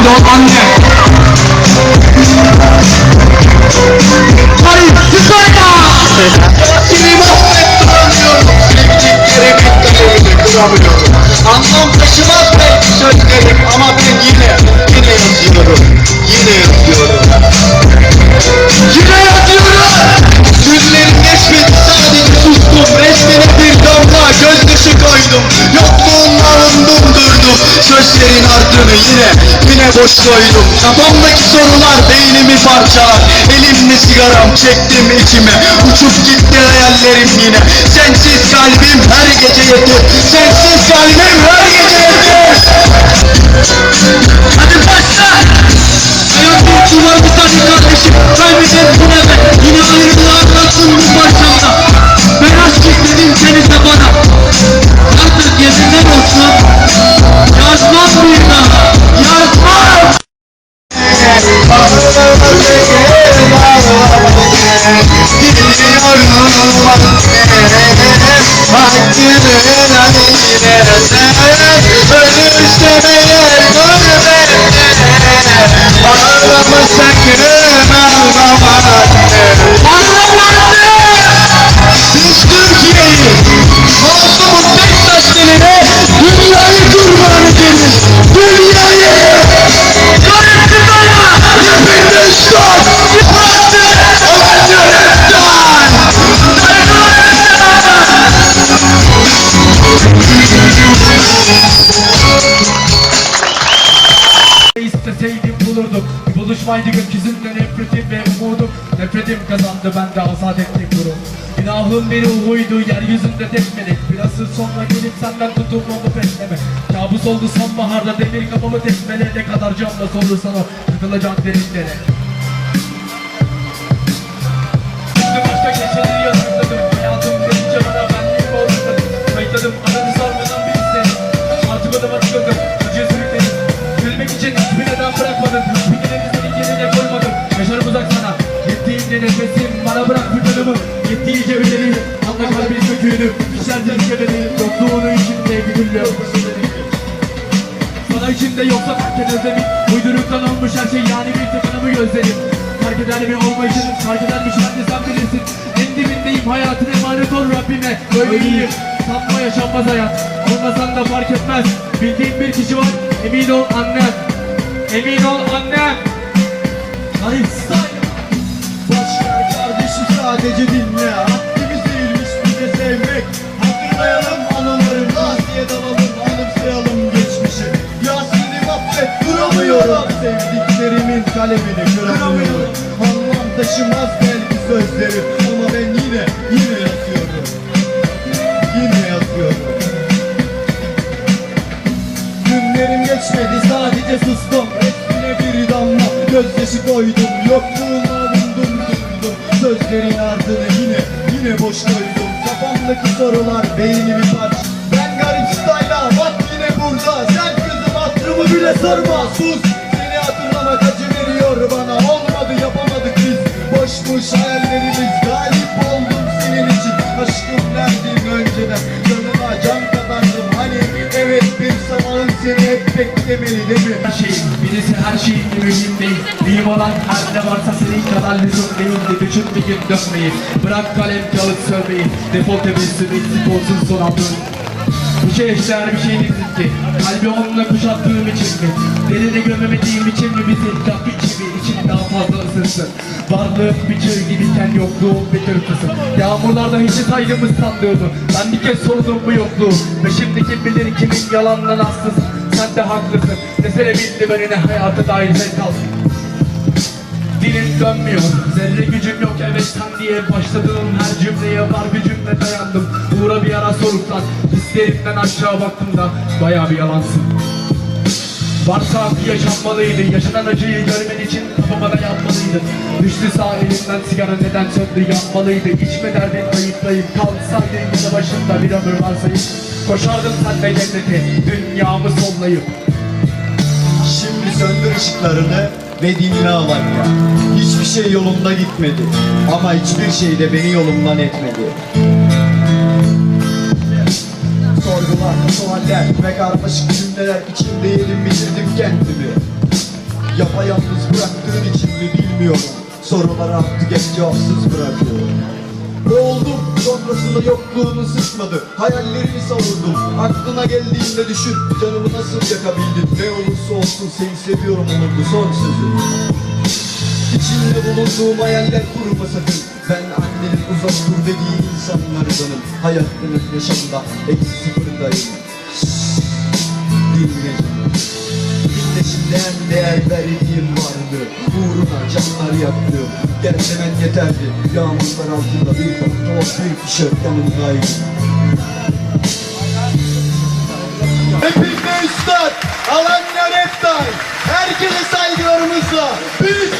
Emin ol annem. Hayır, Süsayda! Seni mahvettiramıyorum Sevdiklerimin kalemini kıramıyorum Anlam taşımaz belki sözlerim Ama ben yine, yine yazıyorum Yine yazıyorum Yine yazıyorum Günlerim geçmedi sadece sustum Resmine bir damla gözyaşı koydum Yokluğunla umdum durdum Sözlerin ardını yine, yine boş koydum Kafamdaki sorular beynimi parçalar Elimle sigaram çektim içime Uçup gitti hayallerim yine Sensiz kalbim her gece yeter Sensiz kalbim her gece yeter Hadi başla! Hayatım sular bir tane kardeşim. Kaybeden bu ne be? Yine ayrılığı anlattın bu parçamda. Ben aşk istedim seni de bana. Artık yeminler olsun. Buluşmaydı gökyüzünde nefretim ve umudum. Nefretim kazandı ben de azat ettim gurur Günahım beni uydu yeryüzünde tek melek. Bir asır sonra gelip senden tutulmamı bekleme. Kabus oldu sonbaharda demir kafamı tekmele. Ne kadar canla sorursan o yıkılacak derinlere. Şimdi başka geçeni yazıkladım Hayatım gelince bana benliğimi ortakladım Kayıtladım aranı sormadan bir Artık adıma tıkladım Acıya sürükledim Gülmek için hiçbir neden bırakmadın nefesim Bana bırak vücudumu Yettiğince öderim Anla kalbin söküğünü İşlerden kederim Yokluğunu içimde gülüyor sana içimde yoksa fark et özlemin Uyduruktan olmuş her şey yani bir tıkanımı gözlerim. Fark eder mi olmayışını fark edermiş de sen bilirsin. En dibindeyim hayatın emanet ol Rabbime. Böyleyim sanma yaşanmaz hayat. Olmasan da fark etmez Bildiğim bir kişi var emin ol annem. Emin ol annem. Kardeşim sadece dinle Haddimiz değilmiş bize sevmek. Hatırlayalım anıları Lastiye dalalım anımsayalım geçmişi. Yasin'i affet duramıyorum. Sevdiklerimin kalemini kıramıyorum. Anlam taşımaz belki sözlerim Ama ben yine yine yazıyorum. Yine yazıyorum. Günlerim geçmedi sadece sustum. Resmine bir damla gözyaşı koydum. Yokluğuna Sözlerin ardını yine yine boş koydum Kafamdaki sorular beynimi parç Ben garip style'a bak yine burada. Sen kızım hatırımı bile sorma. Sus. Seni hatırlamak acı veriyor bana. Olmadı yapamadık biz. Boş boş hayallerimiz. Galip oldum senin için. Aşkım neredin önceden. Canıma can katardım hani Evet bir zamanın seni hep beklemeli değil mi? Şey Birisi her bir mühim değil. Mühim olan her ne varsa senin kadar lüzum değildi Bütün bir gün dönmeyi Bırak kalem kağıt sövmeyi. Defol tebessüm eksik olsun son adın Bu şey eşler bir şey değilsin ki Kalbi onunla kuşattığım için mi? Derine gömemediğim için mi? Bizi Kitap içimi için daha fazla ısırsın. Varlığım bir çığ gibiyken yokluğum bir tırtısın. Yağmurlarda hiç saygımı sandığımı Ben bir kez sordum bu yokluğu. Ve şimdi kim bilir kimin yalandan hastası Sen de haklısın. Mesele bitti ben yine hayata dair kal Dilim dönmüyor Zerre gücüm yok evet sen diye Başladığım her cümleye var gücümle dayandım. Uğra bir ara soluklan Hislerimden aşağı baktığımda Baya bir yalansın. Varsa yaşanmalıydı Yaşanan acıyı görmen için kafama da yanmalıydı. Düştü sağ elimden sigara neden söndü yanmalıydı. İçme derdin ayıplayıp kalsaydın yanı başında bir ömür varsayıp Koşardım de cennete dünyamı sollayıp. Şimdi söndür ışıklarını ve dinle Alanya. Hiçbir şey yolunda gitmedi Ama hiçbir şey de beni yolumdan etmedi. Sorgular, sualler ve karmaşık cümleler içinde yedim bitirdim kendimi. Yapayalnız bıraktığın için mi bilmiyorum. Soruları artık hep cevapsız bırakıyorum oldum sonrasında yokluğunu sıkmadı. Hayallerimi savurdum. Aklına geldiğinde düşün. Canımı nasıl yakabildin Ne olursa olsun seni seviyorum olurdu son sözüm İçinde bulunduğum hayaller kurma sakın. Ben annenin uzak dur dediği insanlardanım Hayatının yaşamda eksi sıfırdayım Dinle. canım Dinle şimdi en değer verdiğim vardı. Uğruna canlar yaktım Gelsemen yeterdi Yağmurlar altında bir pantolon bir tişört yanımdaydı. Hepinize üstad Alanya Reptile. Herkese saygılarımızla. Biz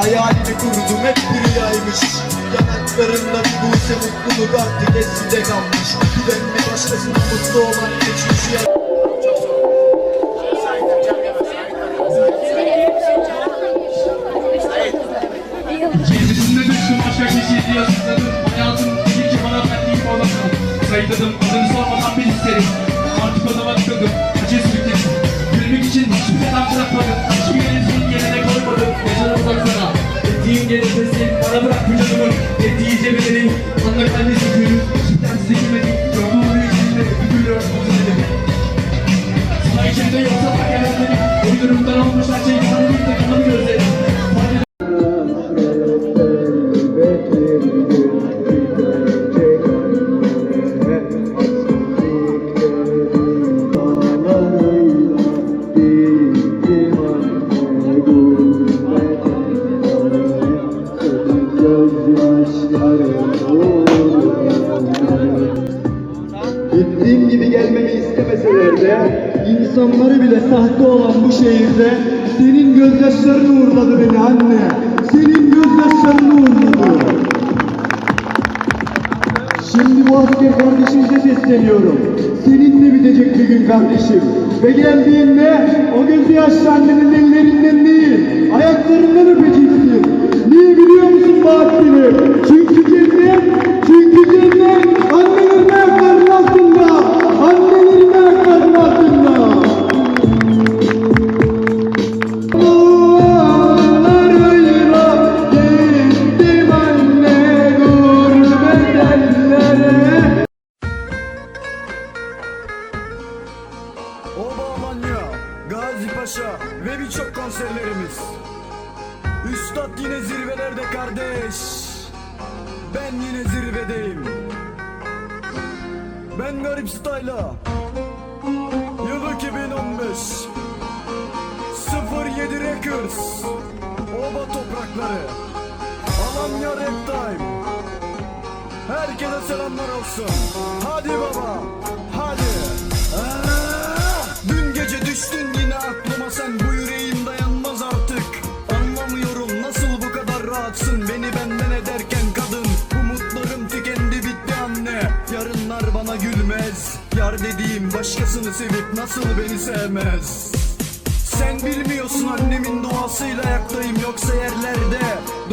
hayalini kurdum hep bir yaymış Yanaklarında bir buse mutluluk artık eskide kalmış. Bir başkasına mutlu olan geçmiş yer Kendisinde düştüm başka kişi diye suçladım Hayatım dedi ki bana ben değil olamam Sayıkladım adını sormadan bir isterim. Artık odama tıkıldım Acı sürükledim. Gülmek için hiçbir neden bırakmadım O durumdan olmuş her şey Sana bir tek anlamı gözlerim Fark Gittiğim gibi gelmemi istemeseler de insanları bile sahte olan bu şehirde senin gözyaşların uğurladı beni anne. Senin gözyaşların uğurladı. Şimdi bu asker kardeşimize sesleniyorum. Seninle bitecek bir gün kardeşim. Ve geldiğinde o gözü yaşlı annenin ellerinden değil, kardeş. Ben yine zirvedeyim. Ben Garip Style'a. Yıl 2015. 07 Records. Oba toprakları. Alanya Rap Time. Herkese selamlar olsun. Hadi baba, bana gülmez. Yar dediğim başkasını sevip nasıl beni sevmez. Sen bilmiyorsun annemin duasıyla ayaktayım. Yoksa yerlerde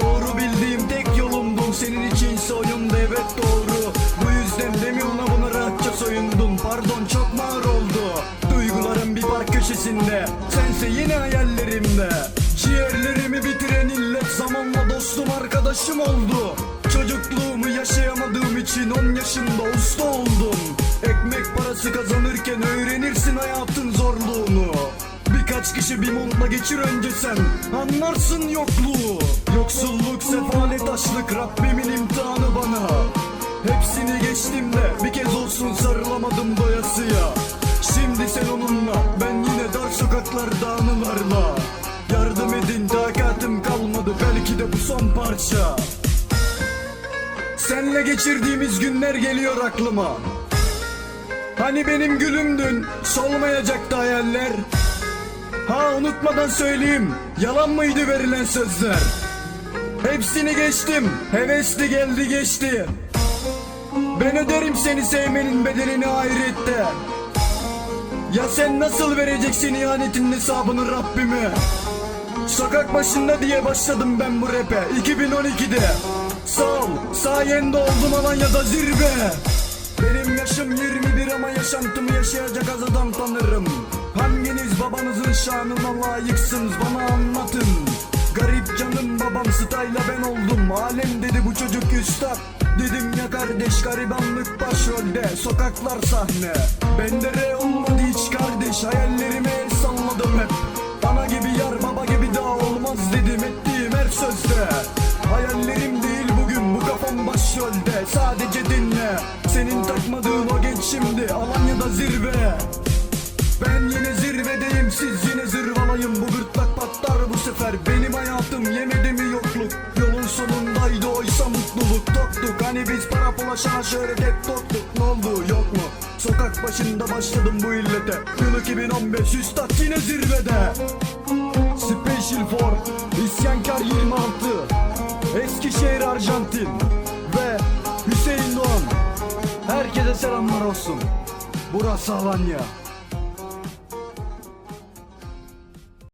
Doğru bildiğim tek yolumdun senin için soyundu evet doğru. Bu yüzden demiyorsun buna rahatça soyundun pardon çok mu ağır oldu. Duygularım bir park köşesinde. Sense yine hayallerimde. Ciğerlerimi bitiren illet zamanla dostum arkadaşım oldu. Çocukluğumu yaşayamadığım için 10 yaşında usta oldum Ekmek parası kazanırken öğrenirsin hayatın zorluğunu. Birkaç kişi bir montla geçir önce sen. Anlarsın yokluğu. Yoksulluk, sefalet, açlık Rabbimin imtihanı bana. Hepsini geçtim de bir kez olsun sarılamadım doyasıya. Şimdi sen onunla ben yine dar sokaklarda anılarla Yardım edin takatim kalmadı belki de bu son parça Senle geçirdiğimiz günler geliyor aklıma Hani benim gülümdün solmayacaktı hayaller Ha unutmadan söyleyeyim Yalan mıydı verilen sözler? Hepsini geçtim. Hevesli geldi geçti. Ben öderim seni sevmenin bedelini ahirette. Ya sen nasıl vereceksin ihanetin hesabını Rabbime? Sokak başında diye başladım ben bu rap'e 2012'de Sağ ol, sayende oldum Alanya'da zirve. Benim yaşım 21 ama yaşantımı yaşayacak az adam tanırım. Hanginiz babanızın şanına layıksınız bana anlatın. Garip canım babam style'a ben oldum. Alem dedi bu çocuk üstad. Dedim ya kardeş garibanlık başrolde Sokaklar sahne. Bende re olmadı hiç kardeş Hayallerime el salladım hep Toktuk hani biz para bulaşana şöhret hep toktuk Ne oldu yok mu? Sokak başında başladım bu illete. Yıl 2015 üstad yine zirvede. Special for İsyankar 26 Eskişehir Arjantin Ve Hüseyin Doğan. Herkese selamlar olsun. Burası Alanya